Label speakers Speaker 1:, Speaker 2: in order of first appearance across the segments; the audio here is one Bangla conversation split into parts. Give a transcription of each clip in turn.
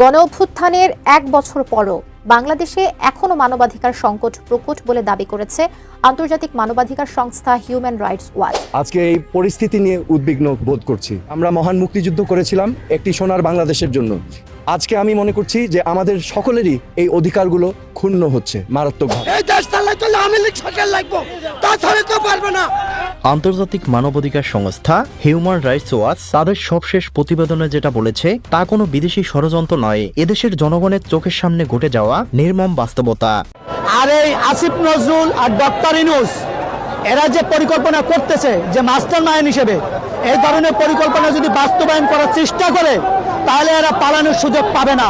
Speaker 1: গণ অভ্যুত্থানের এক বছর পরও বাংলাদেশে এখনও মানবাধিকার সংকট প্রকট বলে দাবি করেছে আন্তর্জাতিক মানবাধিকার সংস্থা হিউম্যান রাইটস ওয়াচ।
Speaker 2: আজকে এই পরিস্থিতি নিয়ে উদ্বিগ্ন বোধ করছি। আমরা মহান মুক্তিযুদ্ধ করেছিলাম একটি সোনার বাংলাদেশের জন্য। আজকে আমি মনে করছি যে আমাদের সকলেরই এই অধিকারগুলো ক্ষুণ্ণ হচ্ছে মারাত্মকভাবে
Speaker 3: এই দেশ চালাইতে হলে আওয়ামী লীগ সরকার লাগবো। তাছাড়া কেউ পারবে না।
Speaker 4: আন্তর্জাতিক মানবাধিকার সংস্থা হিউম্যান রাইটস ওয়াচ তাদের সবশেষ প্রতিবেদনে যেটা বলেছে তা কোনো বিদেশি ষড়যন্ত্র নয়। এদেশের জনগণের চোখের সামনে ঘটে যাওয়া নির্মম বাস্তবতা।
Speaker 5: আর এই আসিফ নজরুল আর ডক্টর ইনুস এরা যে পরিকল্পনা করতেছে যে মাস্টার মাইন্ড হিসেবে এই ধরনের পরিকল্পনা যদি বাস্তবায়ন করার চেষ্টা করে তাহলে এরা পালানোর সুযোগ পাবে না।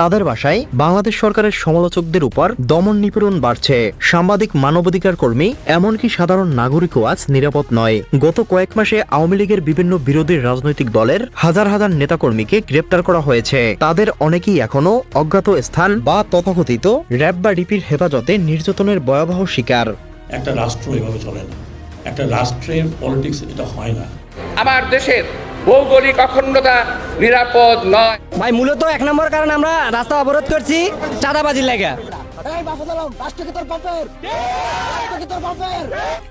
Speaker 4: তাদের বাসায় বাংলাদেশ সরকারের সমালোচকদের উপর দমন নিপীড়ন বাড়ছে। সাংবাদিক মানবাধিকার কর্মী এমনকি সাধারণ নাগরিকও আজ নিরাপদ নয়। গত কয়েক মাসে আওয়ামী লীগের বিভিন্ন বিরোধী রাজনৈতিক দলের হাজার হাজার নেতাকর্মীকে গ্রেপ্তার করা হয়েছে। তাদের অনেকেই এখনও অজ্ঞাত স্থান বা তথাকথিত র্যাব বা ডিপির হেফাজতে নির্যাতনের ভয়াবহ শিকার।
Speaker 6: একটা রাষ্ট্র এভাবে চলে না। একটা রাষ্ট্রের পলিটিক্স এটা হয় না।
Speaker 7: আমার দেশের ভৌগোলিক অখণ্ডতা নিরাপদ নয়।
Speaker 8: ভাই, মূলত এক নম্বর কারণ আমরা রাস্তা অবরোধ করছি চাঁদাবাজির লাগা।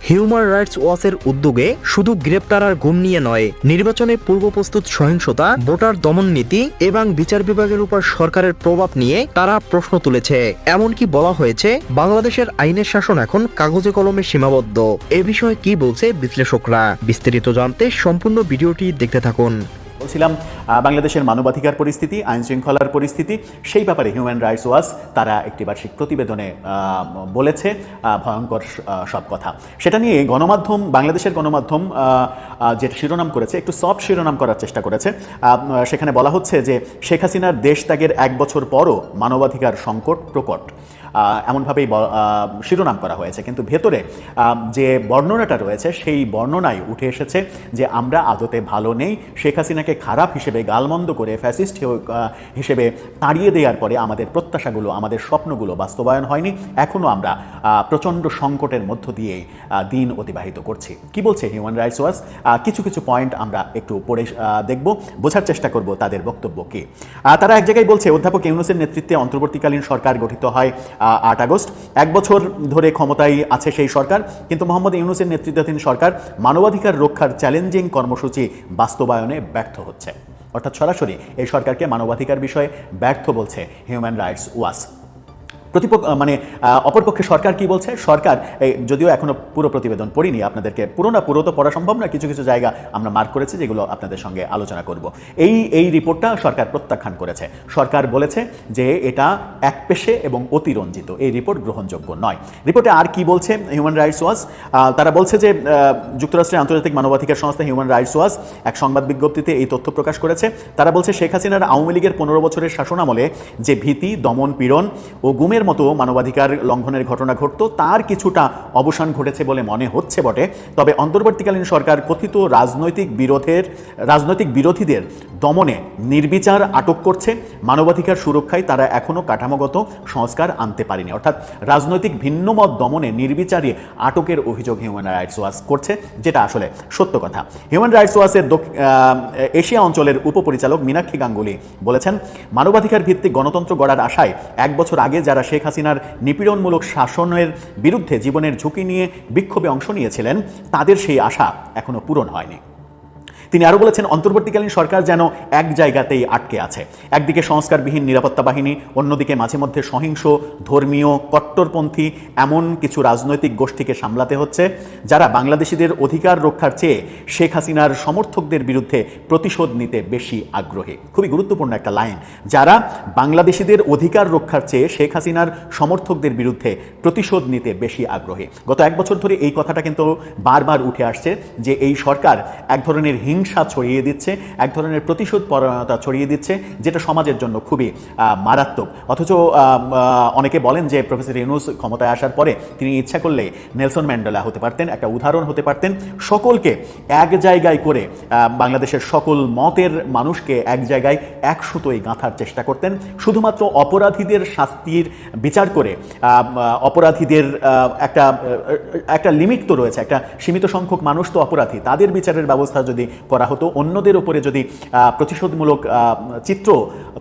Speaker 4: হিউম্যান রাইটস ওয়াচের উদ্যোগে শুধু গ্রেপ্তার আর গুম নিয়ে নয়, নির্বাচনে পূর্ব প্রস্তুত সহিংসতা, ভোটার দমন নীতি এবং বিচার বিভাগের উপর সরকারের প্রভাব নিয়ে তারা প্রশ্ন তুলেছে। এমনকি বলা হয়েছে, বাংলাদেশের আইনের শাসন এখন কাগজে কলমে সীমাবদ্ধ। এ বিষয়ে কি বলছে বিশ্লেষকরা? বিস্তারিত জানতে সম্পূর্ণ ভিডিওটি দেখতে থাকুন।
Speaker 9: বলছিলাম বাংলাদেশের মানবাধিকার পরিস্থিতি আইন শৃঙ্খলার পরিস্থিতি, সেই ব্যাপারে হিউম্যান রাইটস ওয়াচ তারা একটি বার্ষিক প্রতিবেদনে বলেছে ভয়ঙ্কর সব কথা। সেটা নিয়ে গণমাধ্যম, বাংলাদেশের গণমাধ্যম যেটা শিরোনাম করেছে, একটু সফট শিরোনাম করার চেষ্টা করেছে। সেখানে বলা হচ্ছে যে শেখ হাসিনার দেশ ত্যাগের এক বছর পরও মানবাধিকার সংকট প্রকট। এমনভাবেই শিরোনাম করা হয়েছে। কিন্তু ভেতরে যে বর্ণনাটা রয়েছে, সেই বর্ণনায় উঠে এসেছে যে আমরা আদতে ভালো নেই, শেখ হাসিনাকে খারাপ হিসেবে গালমন্দ করে, ফ্যাসিস্ট হিসেবে তাড়িয়ে দেওয়ার পরে আমাদের প্রত্যাশাগুলো, আমাদের স্বপ্নগুলো বাস্তবায়ন হয়নি। এখনও আমরা প্রচণ্ড সংকটের মধ্য দিয়েই দিন অতিবাহিত করছি। কি বলছে হিউম্যান রাইটস ওয়াচ কিছু কিছু পয়েন্ট আমরা একটু পড়ে দেখব। বোঝার চেষ্টা করব তাদের বক্তব্য কি। তারা এক জায়গায় বলছে, অধ্যাপক ইউনুসের নেতৃত্বে অন্তর্বর্তীকালীন সরকার গঠিত হয় আট আগস্ট। এক বছর ধরে ক্ষমতায় আছে সেই সরকার, কিন্তু মোহাম্মদ ইউনুসের নেতৃত্বাধীন সরকার মানবাধিকার রক্ষার চ্যালেঞ্জিং কর্মসূচি বাস্তবায়নে ব্যর্থ হচ্ছে। অর্থাৎ সরাসরি এই সরকারকে মানবাধিকার বিষয়ে ব্যর্থ বলছে হিউম্যান রাইটস ওয়াচ প্রতিপক্ষ মানে অপরপক্ষে সরকার কি বলছে? সরকার যদিও এখনও পুরো প্রতিবেদন পড়িনি, আপনাদেরকে পুরো না পুরো তো পড়া সম্ভব না কিছু কিছু জায়গা আমরা মার্ক করেছি যেগুলো আপনাদের সঙ্গে আলোচনা করব। এই এই রিপোর্টটা সরকার প্রত্যাখ্যান করেছে। সরকার বলেছে যে এটা এক পেশে এবং অতিরঞ্জিত, এই রিপোর্ট গ্রহণযোগ্য নয়। রিপোর্টে আর কি বলছে হিউম্যান রাইটস ওয়াচ তারা বলছে যে যুক্তরাষ্ট্রের আন্তর্জাতিক মানবাধিকার সংস্থা হিউম্যান রাইটস ওয়াচ এক সংবাদ বিজ্ঞপ্তিতে এই তথ্য প্রকাশ করেছে। তারা বলছে শেখ হাসিনার আওয়ামী লীগের পনেরো বছরের শাসনামলে যে ভীতি, দমন, পীড়ন ও গুমের মতো মানবাধিকার লঙ্ঘনের ঘটনা ঘটতো, তার কিছুটা অবসান ঘটেছে বলে মনে হচ্ছে বটে। তবে অন্তর্বর্তীকালীন সরকার কথিত রাজনৈতিক বিরোধের, রাজনৈতিক বিরোধীদের দমনে নির্বিচার আটক করছে। মানবাধিকার সুরক্ষায় তারা এখনও কাঠামোগত সংস্কার আনতে পারেনি। অর্থাৎ রাজনৈতিক ভিন্নমত দমনে নির্বিচারে আটকের অভিযোগ হিউম্যান রাইটস ওয়াচ করছে, যেটা আসলে সত্য কথা। হিউম্যান রাইটস ওয়াচের এশিয়া অঞ্চলের উপপরিচালক মীনাক্ষী গাঙ্গুলি বলেছেন মানবাধিকার ভিত্তিক গণতন্ত্র গড়ার আশায় এক বছর আগে যারা শেখ হাসিনার নিপীড়নমূলক শাসনের বিরুদ্ধে জীবনের ঝুঁকি নিয়ে বিক্ষোভে অংশ নিয়েছিলেন, তাদের সেই আশা এখনও পূরণ হয়নি। তিনি আরও বলেছেন, অন্তর্বর্তীকালীন সরকার যেন এক জায়গাতেই আটকে আছে। একদিকে সংস্কারবিহীন নিরাপত্তা বাহিনী, অন্যদিকে মাঝে মধ্যে সহিংস, ধর্মীয়, কট্টরপন্থী এমন কিছু রাজনৈতিক গোষ্ঠীকে সামলাতে হচ্ছে, যারা বাংলাদেশিদের অধিকার রক্ষার চেয়ে শেখ হাসিনার সমর্থকদের বিরুদ্ধে প্রতিশোধ নিতে বেশি আগ্রহী। খুবই গুরুত্বপূর্ণ একটা লাইন, যারা বাংলাদেশিদের অধিকার রক্ষার চেয়ে শেখ হাসিনার সমর্থকদের বিরুদ্ধে প্রতিশোধ নিতে বেশি আগ্রহী। গত এক বছর ধরে এই কথাটা কিন্তু বারবার উঠে আসছে যে এই সরকার এক ধরনের হিংসা ছড়িয়ে দিচ্ছে, এক ধরনের প্রতিশোধ পরায়ণতা ছড়িয়ে দিচ্ছে, যেটা সমাজের জন্য খুবই মারাত্মক। অথচ অনেকে বলেন যে প্রফেসর ইউনুস ক্ষমতায় আসার পরে তিনি ইচ্ছা করলে নেলসন ম্যান্ডেলা হতে পারতেন, একটা উদাহরণ হতে পারতেন। সকলকে এক জায়গায় করে বাংলাদেশের সকল মতের মানুষকে এক জায়গায় এক সুতোয় গাঁথার চেষ্টা করতেন। শুধুমাত্র অপরাধীদের শাস্তির বিচার করে অপরাধীদের একটা একটা লিমিট তো রয়েছে, একটা সীমিত সংখ্যক মানুষ তো অপরাধী। তাদের বিচারের ব্যবস্থা যদি করা হতো। অন্যদের উপরে যদি প্রতিশোধমূলক চিত্র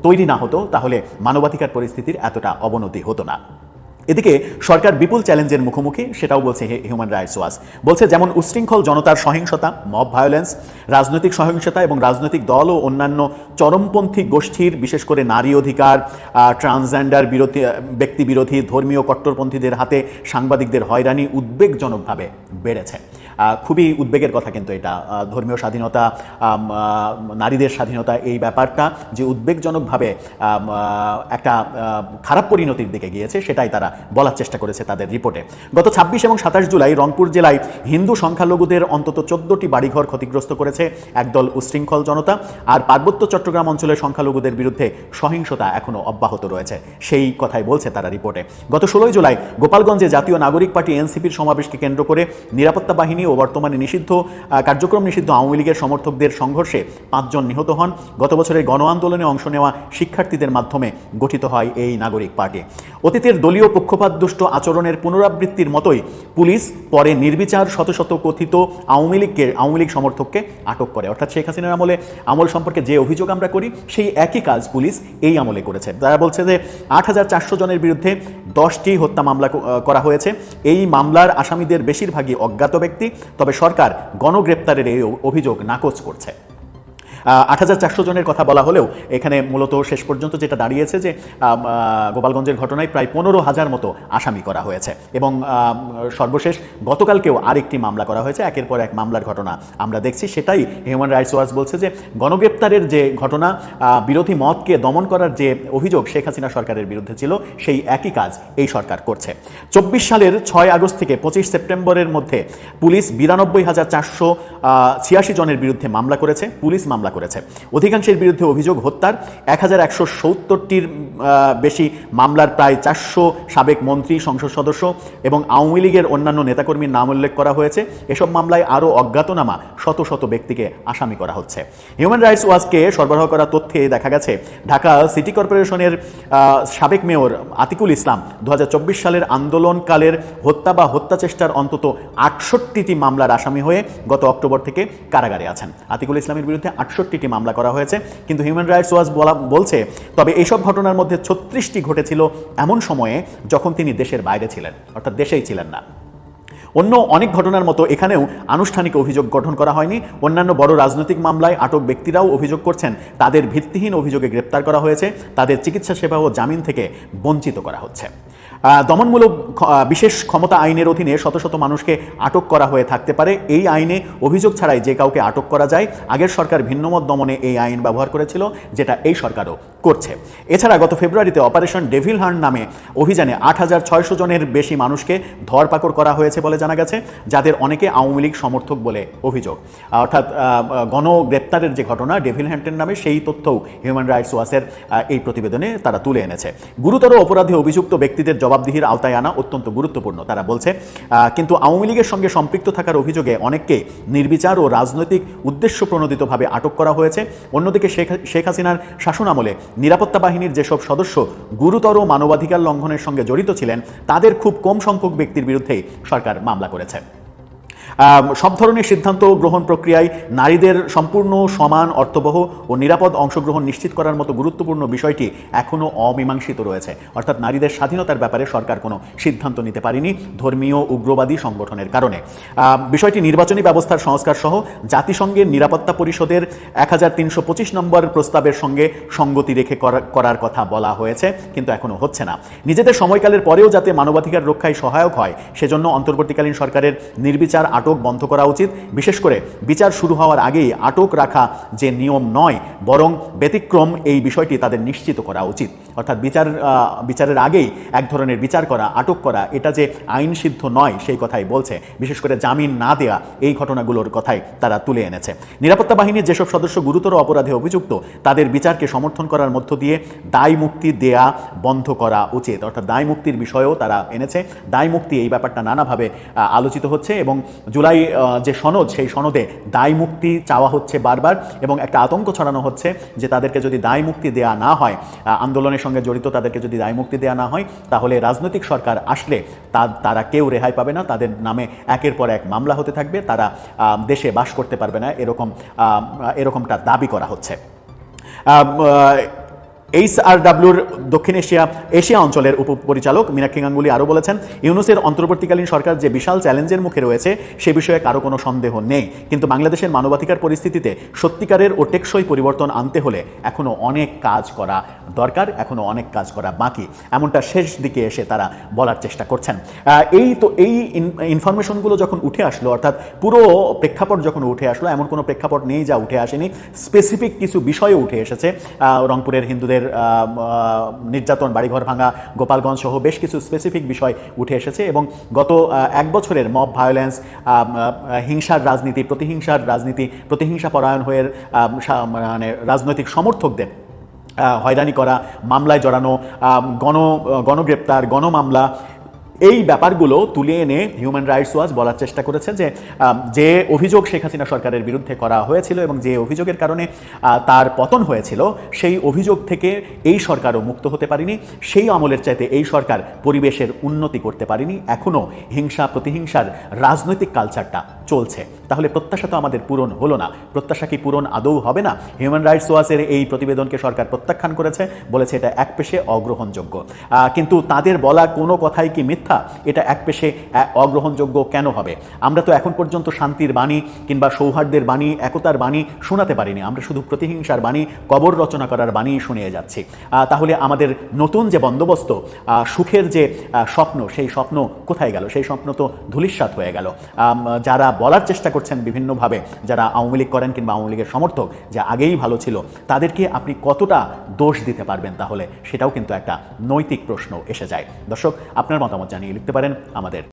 Speaker 9: তৈরি না হতো, তাহলে মানবাধিকার পরিস্থিতির এতটা অবনতি হতো না। এদিকে সরকার বিপুল চ্যালেঞ্জের মুখোমুখি, সেটাও বলছে হিউম্যান রাইটস ওয়াচ। বলছে, যেমন উশৃঙ্খল জনতার সহিংসতা, মব ভায়োলেন্স, রাজনৈতিক সহিংসতা এবং রাজনৈতিক দল ও অন্যান্য চরমপন্থী গোষ্ঠীর, বিশেষ করে নারী অধিকার ট্রান্সজেন্ডার বিরোধী ব্যক্তি বিরোধী ধর্মীয় কট্টরপন্থীদের হাতে সাংবাদিকদের হয়রানি উদ্বেগজনকভাবে বেড়েছে। খুবই উদ্বেগের কথা কিন্তু এটা। ধর্মীয় স্বাধীনতা নারীদের স্বাধীনতা এই ব্যাপারটা যে উদ্বেগজনকভাবে একটা খারাপ পরিণতির দিকে গিয়েছে সেটাই তারা বলার চেষ্টা করেছে তাদের রিপোর্টে। গত ছাব্বিশ এবং সাতাশ জুলাই রংপুর জেলায় হিন্দু সংখ্যালঘুদের অন্তত চোদ্দটি বাড়িঘর ক্ষতিগ্রস্ত করেছে একদল উশৃঙ্খল জনতা আর পার্বত্য চট্টগ্রাম অঞ্চলের সংখ্যালঘুদের বিরুদ্ধে সহিংসতা এখনও অব্যাহত রয়েছে, সেই কথাই বলছে তারা রিপোর্টে। গত ষোলোই জুলাই গোপালগঞ্জে জাতীয় নাগরিক পার্টি এনসিপির সমাবেশকে কেন্দ্র করে নিরাপত্তা বাহিনী ও বর্তমানে নিষিদ্ধ কার্যক্রম নিষিদ্ধ আওয়ামী লীগের সমর্থকদের সংঘর্ষে পাঁচজন নিহত হন। গত বছরের গণ আন্দোলনে অংশ নেওয়া শিক্ষার্থীদের মাধ্যমে গঠিত হয় এই নাগরিক পার্টি। অতীতের দলীয় পক্ষপাতদুষ্ট আচরণের পুনরাবৃত্তির মতোই পুলিশ পরে নির্বিচার শত শত কথিত আওয়ামী লীগকে, আওয়ামী লীগ সমর্থককে আটক করে। অর্থাৎ শেখ হাসিনার আমলে আমল সম্পর্কে যে অভিযোগ আমরা করি, সেই একই কাজ পুলিশ এই আমলে করেছে। তারা বলছে যে আট হাজার চারশো জনের বিরুদ্ধে দশটি হত্যা মামলা করা হয়েছে। এই মামলার আসামিদের বেশিরভাগই অজ্ঞাত ব্যক্তি। তবে সরকার গণগ্রেপ্তারের এই অভিযোগ নাকচ করছে। আট হাজার চারশো জনের কথা বলা হলেও এখানে মূলত শেষ পর্যন্ত যেটা দাঁড়িয়েছে যে গোপালগঞ্জের ঘটনায় প্রায় পনেরো হাজার মতো আসামি করা হয়েছে। এবং সর্বশেষ গতকালকেও আরেকটি মামলা করা হয়েছে। একের পর এক মামলার ঘটনা আমরা দেখছি। সেটাই হিউম্যান রাইটস ওয়াচ বলছে যে, গণগ্রেপ্তারের যে ঘটনা বিরোধী মতকে দমন করার যে অভিযোগ শেখ হাসিনা সরকারের বিরুদ্ধে ছিল, সেই একই কাজ এই সরকার করছে। চব্বিশ সালের ছয় আগস্ট থেকে পঁচিশ সেপ্টেম্বরের মধ্যে পুলিশ বিরানব্বই হাজার চারশো ছিয়াশি জনের বিরুদ্ধে মামলা করেছে। পুলিশ মামলা করেছে। অধিকাংশের বিরুদ্ধে অভিযোগ হত্যার। এক হাজার বেশি মামলার প্রায় চারশো সাবেক মন্ত্রী, সংসদ সদস্য এবং আওয়ামী লীগের অন্যান্য নেতাকর্মীর নাম উল্লেখ করা হয়েছে। এসব মামলায় আরও অজ্ঞাতনামা শত শত ব্যক্তিকে আসামি করা হচ্ছে। হিউম্যান রাইটস ওয়াচকে সরবরাহ করা তথ্যে দেখা গেছে, ঢাকা সিটি কর্পোরেশনের সাবেক মেয়র আতিকুল ইসলাম দু হাজার চব্বিশ সালের আন্দোলনকালের হত্যা বা হত্যা চেষ্টার অন্তত আটষট্টিটি মামলার আসামি হয়ে গত অক্টোবর থেকে কারাগারে আছেন। আতিকুল ইসলামের বিরুদ্ধে আটষট্টিটি মামলা করা হয়েছে। কিন্তু হিউম্যান রাইটস ওয়াচ বলা বলছে, তবে এইসব ঘটনার মধ্যে ছত্রিশটি ঘটেছিল এমন সময়ে যখন তিনি দেশের বাইরে ছিলেন, অর্থাৎ দেশেই ছিলেন না। অন্য অনেক ঘটনার মতো এখানেও আনুষ্ঠানিক অভিযোগ গঠন করা হয়নি। অন্যান্য বড় রাজনৈতিক মামলায় আটক ব্যক্তিরাও অভিযোগ করছেন, তাদের ভিত্তিহীন অভিযোগে গ্রেপ্তার করা হয়েছে, তাদের চিকিৎসা সেবা ও জামিন থেকে বঞ্চিত করা হচ্ছে। দমনমূলক বিশেষ ক্ষমতা আইনের অধীনে শত শত মানুষকে আটক করা হয়ে থাকতে পারে। এই আইনে অভিযোগ ছাড়াই যে কাউকে আটক করা যায়, আগের সরকার ভিন্নমত দমনে এই আইন ব্যবহার করেছিল, যেটা এই সরকারও। করছে। এছাড়া গত ফেব্রুয়ারিতে অপারেশন ডেভিল হান্ট নামে অভিযানে আট হাজার ছয়শো জনের বেশি মানুষকে ধরপাকড় করা হয়েছে বলে জানা গেছে যাদের অনেকে আওয়ামী লীগ সমর্থক বলে অভিযোগ। অর্থাৎ আহ, গণ গ্রেপ্তারের যে ঘটনা ডেভিল হ্যান্টের নামে সেই তথ্যও হিউম্যান রাইটস ওয়াচের এই প্রতিবেদনে তারা তুলে এনেছে। গুরুতর অপরাধে অভিযুক্ত ব্যক্তিদের জবাবদিহির আওতায় আনা অত্যন্ত গুরুত্বপূর্ণ তারা বলছে কিন্তু আওয়ামী লীগের সঙ্গে সম্পৃক্ত থাকার অভিযোগে অনেককে নির্বিচার ও রাজনৈতিক উদ্দেশ্য প্রণোদিতভাবে আটক করা হয়েছে। অন্যদিকে শেখ শেখ হাসিনার শাসনামলে নিরাপত্তা বাহিনীর যেসব সদস্য গুরুতর মানবাধিকার লঙ্ঘনের সঙ্গে জড়িত ছিলেন, তাদের খুব কম সংখ্যক ব্যক্তির বিরুদ্ধেই সরকার মামলা করেছে। সব ধরনের সিদ্ধান্ত গ্রহণ প্রক্রিয়ায় নারীদের সম্পূর্ণ সমান, অর্থবহ ও নিরাপদ অংশগ্রহণ নিশ্চিত করার মতো গুরুত্বপূর্ণ বিষয়টি এখনও অমীমাংসিত রয়েছে। অর্থাৎ নারীদের স্বাধীনতার ব্যাপারে সরকার কোনো সিদ্ধান্ত নিতে পারেনি ধর্মীয় উগ্রবাদী সংগঠনের কারণে। বিষয়টি নির্বাচনী ব্যবস্থার সংস্কার সহ জাতিসংঘের নিরাপত্তা পরিষদের এক হাজার তিনশো পঁচিশ নম্বর প্রস্তাবের সঙ্গে সঙ্গতি রেখে করা- করার কথা বলা হয়েছে, কিন্তু এখনও হচ্ছে না। নিজেদের সময়কালের পরেও যাতে মানবাধিকার রক্ষায় সহায়ক হয়, সেজন্য অন্তর্বর্তীকালীন সরকারের নির্বিচার আটক বন্ধ করা উচিত। বিশেষ করে বিচার শুরু হওয়ার আগেই আটক রাখা যে নিয়ম নয়, বরং ব্যতিক্রম এই বিষয়টি তাদের নিশ্চিত করা উচিত। অর্থাৎ বিচার বিচারের আগেই এক ধরনের বিচার করা, আটক করা, এটা যে আইন সিদ্ধ নয় সেই কথাই বলছে। বিশেষ করে জামিন না দেয়া, এই ঘটনাগুলোর কথাই তারা তুলে এনেছে। নিরাপত্তা বাহিনীর যেসব সদস্য গুরুতর অপরাধে অভিযুক্ত, তাদের বিচারকে সমর্থন করার মধ্য দিয়ে দায় মুক্তি দেয়া বন্ধ করা উচিত। অর্থাৎ দায় মুক্তির বিষয়েও তারা এনেছে। দায় মুক্তি এই ব্যাপারটা নানাভাবে আলোচিত হচ্ছে এবং জুলাই যে সনদ, সেই সনদে দায় মুক্তি চাওয়া হচ্ছে বারবার এবং একটা আতঙ্ক ছড়ানো হচ্ছে যে তাদেরকে যদি দায় মুক্তি দেওয়া না হয় আন্দোলনের সঙ্গে জড়িত তাদেরকে যদি দায় মুক্তি দেওয়া না হয়, তাহলে রাজনৈতিক সরকার আসলে তারা কেউ রেহাই পাবে না, তাদের নামে একের পর এক মামলা হতে থাকবে, তারা দেশে বাস করতে পারবে না, এরকম এরকমটা দাবি করা হচ্ছে। এইচ আর ডাব্লিউর দক্ষিণ এশিয়া এশিয়া অঞ্চলের উপপরিচালক মীনাক্ষী গাঙ্গুলি আরও বলেছেন, ইউনুসের অন্তর্বর্তীকালীন সরকার যে বিশাল চ্যালেঞ্জের মুখে রয়েছে, সে বিষয়ে কারও কোনো সন্দেহ নেই। কিন্তু বাংলাদেশের মানবাধিকার পরিস্থিতিতে সত্যিকারের ও টেকসই পরিবর্তন আনতে হলে এখনও অনেক কাজ করা দরকার এখনও অনেক কাজ করা বাকি। এমনটা শেষ দিকে এসে তারা বলার চেষ্টা করছেন। এই তো এই ইনফরমেশনগুলো যখন উঠে আসলো, অর্থাৎ পুরো প্রেক্ষাপট যখন উঠে আসলো, এমন কোনো প্রেক্ষাপট নেই যা উঠে আসেনি। স্পেসিফিক কিছু বিষয়ে উঠে এসেছে। রংপুরের হিন্দুদের আহ, নির্যাতন বাড়িঘর ভাঙা গোপালগঞ্জ সহ বেশ কিছু স্পেসিফিক বিষয় উঠে এসেছে এবং গত এক বছরের মব ভায়োলেন্স হিংসার রাজনীতি প্রতিহিংসার রাজনীতি প্রতিহিংসা পরায়ণ হয়ে মানে রাজনৈতিক সমর্থকদের হয়রানি করা মামলায় জড়ানো গণ গণগ্রেপ্তার গণমামলা এই ব্যাপারগুলো তুলে এনে হিউম্যান রাইটস ওয়াচ বলার চেষ্টা করেছে যে যে অভিযোগ শেখ হাসিনা সরকারের বিরুদ্ধে করা হয়েছিল এবং যে অভিযোগের কারণে তার পতন হয়েছিল, সেই অভিযোগ থেকে এই সরকারও মুক্ত হতে পারেনি। সেই আমলের চাইতে এই সরকার পরিবেশের উন্নতি করতে পারেনি। এখনও হিংসা প্রতিহিংসার রাজনৈতিক কালচারটা চলছে। তাহলে প্রত্যাশা তো আমাদের পূরণ হলো না। প্রত্যাশা কি পূরণ আদৌ হবে না? হিউম্যান রাইটস ওয়াচের এই প্রতিবেদনকে সরকার প্রত্যাখ্যান করেছে, বলেছে এটা এক পেশে অগ্রহণযোগ্য। কিন্তু তাদের বলা কোনো কথাই কি মিথ্যা? এটা এক পেশে অগ্রহণযোগ্য কেন হবে? আমরা তো এখন পর্যন্ত শান্তির বাণী কিংবা সৌহার্দ্যের বাণী, একতার বাণী শোনাতে পারিনি। আমরা শুধু প্রতিহিংসার বাণী, কবর রচনা করার বাণী শুনিয়ে যাচ্ছি। তাহলে আমাদের নতুন যে বন্দোবস্ত সুখের যে স্বপ্ন, সেই স্বপ্ন কোথায় গেল? সেই স্বপ্ন তো ধূলিসাৎ হয়ে গেল। যারা বলার চেষ্টা করছেন বিভিন্নভাবে, যারা আওয়ামী লীগ করেন কিংবা আওয়ামী লীগের সমর্থক, যে আগেই ভালো ছিল, তাদেরকে আপনি কতটা দোষ দিতে পারবেন তাহলে? সেটাও কিন্তু একটা নৈতিক প্রশ্ন এসে যায়। দর্শক, আপনার মতামত জানিয়ে লিখতে পারেন আমাদের